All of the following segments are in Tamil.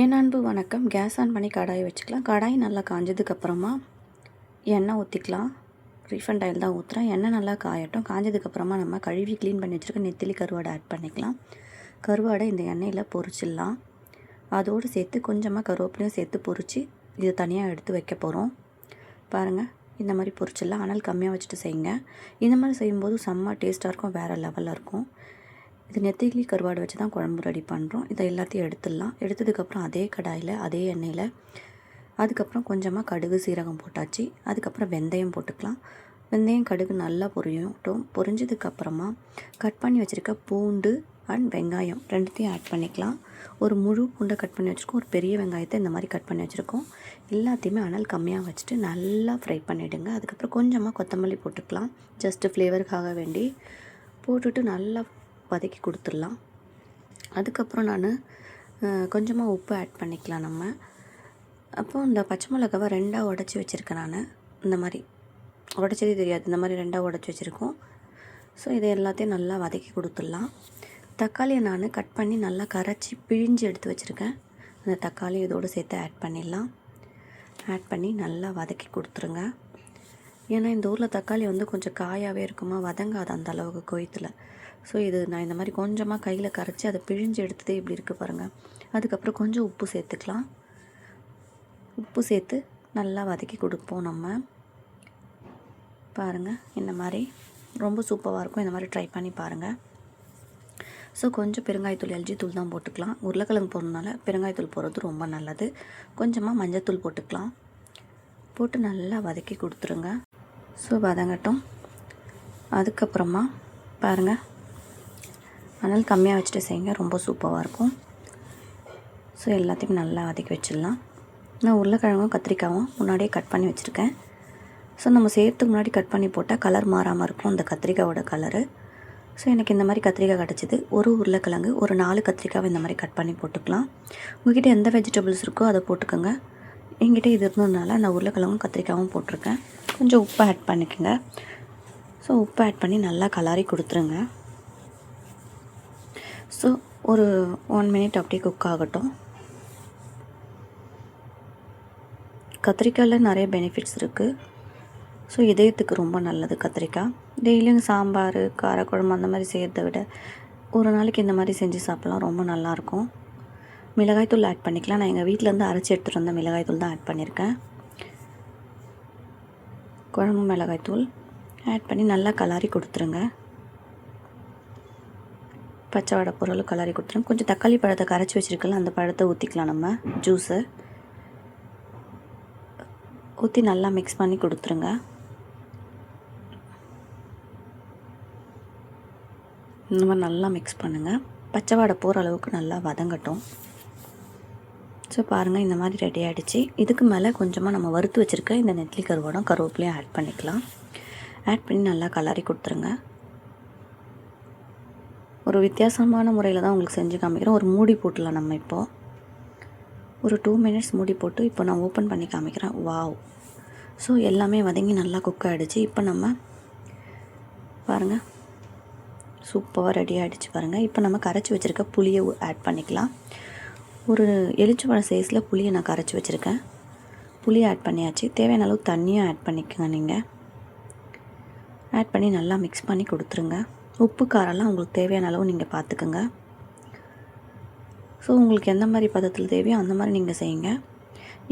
என் அன்பு வணக்கம். கேஸ் ஆன் பண்ணி கடாயை வச்சுக்கலாம். கடாய் நல்லா காஞ்சதுக்கப்புறமா எண்ணெய் ஊற்றிக்கலாம் ரீஃபண்ட் ஆயில் தான் ஊற்றுறேன் எண்ணெய் நல்லா காயட்டும். காஞ்சதுக்கப்புறமா நம்ம கழுவி க்ளீன் பண்ணி வச்சுருக்க நெத்திலி கருவாடை ஆட் பண்ணிக்கலாம். கருவாடை இந்த எண்ணெயில் பொரிச்சிடலாம். அதோடு சேர்த்து கொஞ்சமாக கருவேப்பிலையும் சேர்த்து பொரித்து இதை தனியாக எடுத்து வைக்க போகிறோம் பாருங்கள் இந்த மாதிரி பொரிச்சிடலாம். ஆனால் கம்மியாக வச்சுட்டு செய்யுங்க. இந்த மாதிரி செய்யும்போது செம்ம டேஸ்ட்டாக இருக்கும். வேறு லெவலில் இருக்கும். இது நெத்திலி கருவாடு வச்சு தான் குழம்பு ரெடி பண்ணுறோம் இதை எல்லாத்தையும் எடுத்துடலாம். எடுத்ததுக்கப்புறம் அதே கடாயில் அதே எண்ணெயில் அதுக்கப்புறம் கொஞ்சமாக கடுகு சீரகம் போட்டாச்சு. அதுக்கப்புறம் வெந்தயம் போட்டுக்கலாம். வெந்தயம் கடுகு நல்லா பொரியட்டும் பொரிஞ்சதுக்கப்புறமா கட் பண்ணி வச்சுருக்க பூண்டு அண்ட் வெங்காயம் ரெண்டுத்தையும் ஆட் பண்ணிக்கலாம். ஒரு முழு பூண்டை கட் பண்ணி வச்சுருக்கோம். ஒரு பெரிய வெங்காயத்தை இந்த மாதிரி கட் பண்ணி வச்சுருக்கோம். எல்லாத்தையுமே அனல் கம்மியாக வச்சுட்டு நல்லா ஃப்ரை பண்ணிவிடுங்க அதுக்கப்புறம் கொஞ்சமாக கொத்தமல்லி போட்டுக்கலாம். ஜஸ்ட்டு ஃப்ளேவருக்காக வேண்டி. போட்டுட்டு நல்லா வதக்கி கொடுத்துடலாம். அதுக்கப்புறம் நான் கொஞ்சமாக உப்பு ஆட் பண்ணிக்கலாம் நம்ம. அப்போது இந்த பச்சை மிளகாவை ரெண்டாக உடச்சி வச்சுருக்கேன் நான். இந்த மாதிரி. உடச்சதே தெரியாது. இந்த மாதிரி ரெண்டாக உடச்சி வச்சுருக்கோம். ஸோ இதை எல்லாத்தையும் நல்லா வதக்கி கொடுத்துடலாம். தக்காளியை நான் கட் பண்ணி நல்லா கரைச்சி பிழிஞ்சு எடுத்து வச்சுருக்கேன். அந்த தக்காளி இதோடு சேர்த்து ஆட் பண்ணிடலாம். ஆட் பண்ணி நல்லா வதக்கி கொடுத்துருங்க. ஏன்னா இந்த ஊரில் தக்காளி வந்து கொஞ்சம் காயாகவே இருக்குமா? வதங்காது அந்த அளவுக்கு கொய்த்தில். ஸோ இது நான் இந்த மாதிரி கொஞ்சமாக கையில் கரைச்சி அதை பிழிஞ்சு எடுத்ததே இப்படி இருக்குது பாருங்கள் அதுக்கப்புறம் கொஞ்சம் உப்பு சேர்த்துக்கலாம். உப்பு சேர்த்து நல்லா வதக்கி கொடுப்போம் நம்ம. பாருங்கள் இந்த மாதிரி ரொம்ப சூப்பராக இருக்கும். இந்த மாதிரி ட்ரை பண்ணி பாருங்கள் ஸோ கொஞ்சம் பெருங்காயத்தூள் எல்ஜி தூள் தான் போட்டுக்கலாம். உருளைக்கிழங்கு போடுறதுனால பெருங்காயத்தூள் போடுறது ரொம்ப நல்லது. கொஞ்சமாக மஞ்சத்தூள் போட்டுக்கலாம். போட்டு நல்லா வதக்கி கொடுத்துருங்க. ஸோ வதங்கட்டும் அதுக்கப்புறமா பாருங்கள் அதனால் கம்மியாக வச்சுட்டு செய்யுங்க. ரொம்ப சூப்பராக இருக்கும். ஸோ எல்லாத்தையும் நல்லா வதக்கி வச்சிடலாம். நான் உருளைக்கிழங்கும் கத்திரிக்காயும் முன்னாடியே கட் பண்ணி வச்சுருக்கேன். ஸோ நம்ம சேர்த்துக்கு முன்னாடி கட் பண்ணி போட்டால் கலர் மாறாமல் இருக்கும். அந்த கத்திரிக்காயோட கலரு ஸோ எனக்கு இந்த மாதிரி கத்திரிக்காய் கிடச்சிது. ஒரு உருளைக்கிழங்கு ஒரு நாலு கத்திரிக்காவை இந்த மாதிரி கட் பண்ணி போட்டுக்கலாம். உங்கள்கிட்ட எந்த வெஜிடபிள்ஸ் இருக்கோ அதை போட்டுக்கோங்க. எங்கிட்ட இது இருந்ததுனால நான் உருளைக்கிழங்கும் கத்திரிக்காயும் போட்டிருக்கேன். கொஞ்சம் உப்பு ஆட் பண்ணிக்கோங்க. ஸோ உப்பு ஆட் பண்ணி நல்லா கலாரி கொடுத்துருங்க. ஸோ ஒரு ஒன் மினிட் அப்படியே குக் ஆகட்டும். கத்திரிக்காயில் நிறைய பெனிஃபிட்ஸ் இருக்குது ஸோ இதயத்துக்கு ரொம்ப நல்லது கத்திரிக்காய். டெய்லியும் சாம்பார் காரக்குழம்பு அந்த மாதிரி செய்கிறத விட ஒரு நாளைக்கு இந்த மாதிரி செஞ்சு சாப்பிட்லாம். ரொம்ப நல்லாயிருக்கும் மிளகாய்த்தூள் ஆட் பண்ணிக்கலாம். நான் எங்கள் வீட்டிலேருந்து அரைச்சி எடுத்துகிட்டு வந்த மிளகாய்த்தூள் தான் ஆட் பண்ணியிருக்கேன் குழம்பு மிளகாய்த்தூள் ஆட் பண்ணி நல்லா கலாரி கொடுத்துருங்க. பச்சை வடை பொருளும் கலரி கொடுத்துருங்க. கொஞ்சம் தக்காளி பழத்தை கரைச்சி வச்சுருக்கலாம் அந்த பழத்தை ஊற்றிக்கலாம் நம்ம. ஜூஸு ஊற்றி நல்லா மிக்ஸ் பண்ணி கொடுத்துருங்க. இந்த மாதிரி நல்லா மிக்ஸ் பண்ணுங்கள் பச்சை வடை போகிற அளவுக்கு நல்லா வதங்கட்டும். ஸோ பாருங்கள் இந்த மாதிரி ரெடி ஆகிடுச்சு இதுக்கு மேலே கொஞ்சமாக நம்ம வறுத்து வச்சுருக்க இந்த நெத்லி கருவாடம் கருவேப்பிலையும் ஆட் பண்ணிக்கலாம். ஆட் பண்ணி நல்லா கலரி கொடுத்துருங்க. ஒரு வித்தியாசமான முறையில் தான் உங்களுக்கு செஞ்சு காமிக்கிறேன். ஒரு மூடி போட்டுலாம் நம்ம இப்போது ஒரு டூ மினிட்ஸ் மூடி போட்டு இப்போ நான் ஓப்பன் பண்ணி காமிக்கிறேன். வாவ் ஸோ எல்லாமே வதங்கி நல்லா குக் ஆகிடுச்சு இப்போ நம்ம பாருங்கள் சூப்பராக ரெடி ஆகிடுச்சு பாருங்கள் இப்போ நம்ம கரைச்சி வச்சுருக்க புளியை ஆட் பண்ணிக்கலாம். ஒரு எலிச்சம்பழம் சைஸில் புளியை நான் கரைச்சி வச்சுருக்கேன். புளியை ஆட் பண்ணியாச்சு. தேவையான அளவு தண்ணியும் ஆட் பண்ணிக்கோங்க நீங்கள் ஆட் பண்ணி நல்லா மிக்ஸ் பண்ணி கொடுத்துருங்க. உப்பு காரெல்லாம் உங்களுக்கு தேவையான அளவு நீங்கள் பார்த்துக்குங்க ஸோ உங்களுக்கு எந்த மாதிரி பதத்தில் தேவையோ அந்த மாதிரி நீங்கள் செய்யுங்க.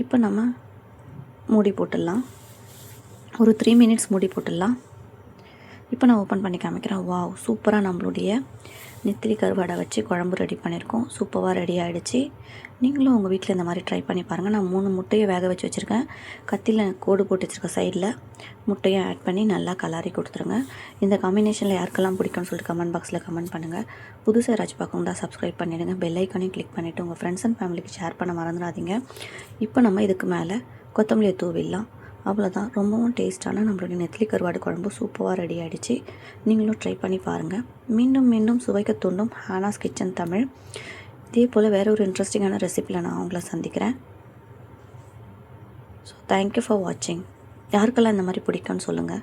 இப்போ நம்ம மூடி போட்டுடலாம். ஒரு த்ரீ மினிட்ஸ் மூடி போட்டுடலாம். இப்போ நான் ஓப்பன் பண்ணி காமிக்கிறேன். வாவ் சூப்பராக நம்மளுடைய நெத்திலி கருவாடை வச்சு குழம்பு ரெடி பண்ணியிருக்கோம். சூப்பராக ரெடி ஆகிடுச்சு நீங்களும் உங்கள் வீட்டில் இந்த மாதிரி ட்ரை பண்ணி பாருங்கள் நான் மூணு முட்டையை வேக வச்சு வச்சுருக்கேன். கத்தியில் கோடு போட்டு வச்சுருக்க சைடில் முட்டையை ஆட் பண்ணி நல்லா கலாரி கொடுத்துருங்க. இந்த காம்பினேஷனில் யாருக்கெல்லாம் பிடிக்கும்னு சொல்லிட்டு கமெண்ட் பாக்ஸில் கமெண்ட் பண்ணுங்கள் புதுசாக ஏதாச்சும் பார்க்கணும் தான் சப்ஸ்கிரைப் பண்ணிவிடுங்க பெல் ஐக்கானையும் கிளிக் பண்ணிவிட்டு உங்கள் ஃப்ரெண்ட்ஸ் அண்ட் ஃபேமிலிக்கு ஷேர் பண்ண மறந்துடாதீங்க. இப்போ நம்ம இதுக்கு மேலே கொத்தமல்லியை தூவிடலாம். அவ்வளோதான் ரொம்பவும் டேஸ்ட்டான நம்மளுடைய நெத்திலி கருவாடு குழம்பு சூப்பராக ரெடி ஆகிடுச்சு நீங்களும் ட்ரை பண்ணி பாருங்கள் மீண்டும் மீண்டும் சுவைக்க தூண்டும் ஹானாஸ் கிச்சன் தமிழ். இதே போல் வேறு ஒரு இன்ட்ரெஸ்டிங்கான ரெசிப்பியில் நான் அவங்கள சந்திக்கிறேன். ஸோ தேங்க்யூ ஃபார் வாட்சிங் யாருக்கெல்லாம் இந்த மாதிரி பிடிக்கும்னு சொல்லுங்கள்